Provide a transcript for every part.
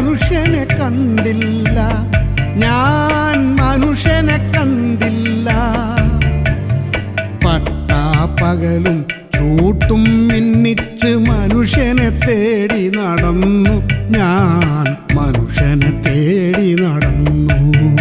മനുഷ്യനെ കണ്ടില്ല. ഞാൻ മനുഷ്യനെ കണ്ടില്ല. പട്ടാപ്പകലും ചൂട്ടും മിന്നിച്ച് മനുഷ്യനെ തേടി നടന്നു. ഞാൻ മനുഷ്യനെ തേടി നടന്നു.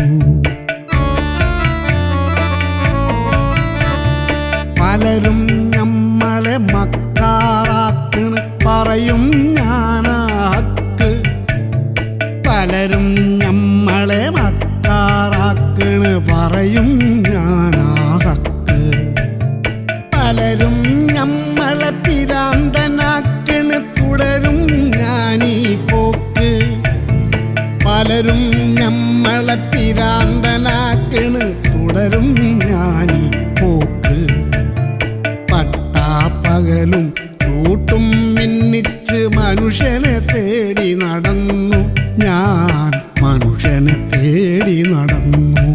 പലരും നമ്മളെ പിരാന്തനാക്കണ്. തുടരും ഞാനീ പോക്ക് പട്ടാപ്പകലും കൂട്ടും മിന്നിച്ച് മനുഷ്യനെ തേടി നടന്നു. ഞാൻ മനുഷ്യനെ തേടി നടന്നു.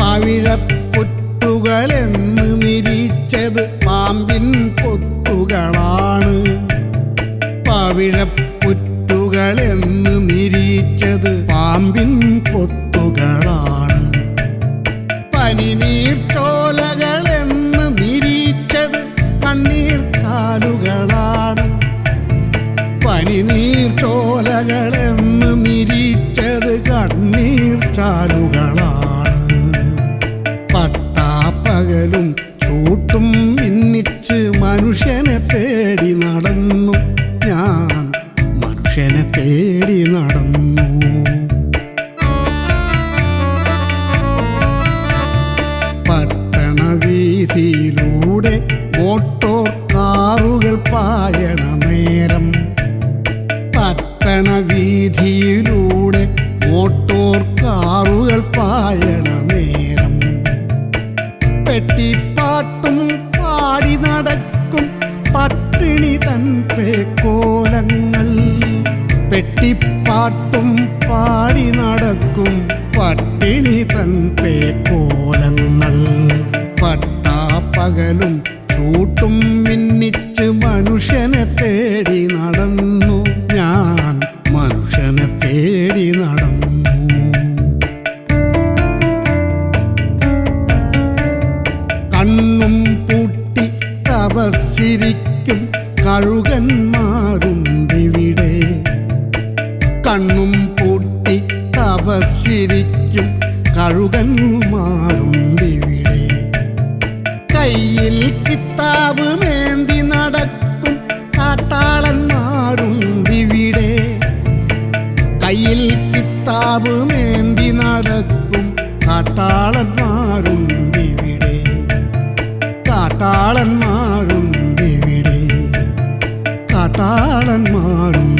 പവിഴപ്പുറ്റുകളെന്ന് നിരീച്ചത് പാമ്പിൻ പൊത്തുകളാണ്. പവിഴപ്പുറ്റുകളെന്ന് നിരീച്ചത് പാമ്പിൻ പൊത്തുകളാണ് പനിനീർത്തോലകളെന്ന് നിരീച്ചത് കണ്ണീർ ചാലുകളാണ്. പനിനീർ ചോലകളെന്ന് നിരീച്ചത് കണ്ണീർ ചാലുകളാണ്. പട്ടാപ്പകലും ചൂട്ടും ഭിന്നിച്ച് മനുഷ്യനെ തേടി നടന്നു. മനുഷ്യനെ തേടി നടന്നു. പട്ടണ വീതിയിലൂടെ കാറുകൾ പായണ നേരം. പട്ടണ വീതിയിലൂടെ കാറുകൾ പായണ നേരം. പെട്ടിപ്പാട്ടും പാടി നടക്കും പട്ടിണി തൻ പേക്കോലങ്ങൾ പെട്ടിപ്പാട്ടും പാടി നടക്കും. പട്ടിണി തന്റെ കോലങ്ങൾ. പട്ടാപ്പകലും ചൂട്ടും മിന്നിച്ച് മനുഷ്യനെ തേടി നടന്നു. ഞാൻ മനുഷ്യനെ തേടി നടന്നു. കണ്ണും പൂട്ടി തപസ്സിരിക്കും കഴുകന്മാരുണ്ടിവിടെ കണ്ണും പൂട്ടി തപസ്സിരിക്കും. ഇവിടെ കയ്യിൽ കിതാബ് മേന്തി നടക്കും. കാട്ടാളന്മാരുണ്ടിവിടെ കയ്യിൽ കിതാബ് മേന്തി നടക്കും. കാട്ടാളൻ കാട്ടാളന്മാരുണ്ടിവിടെ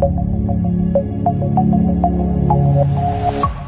Thank you.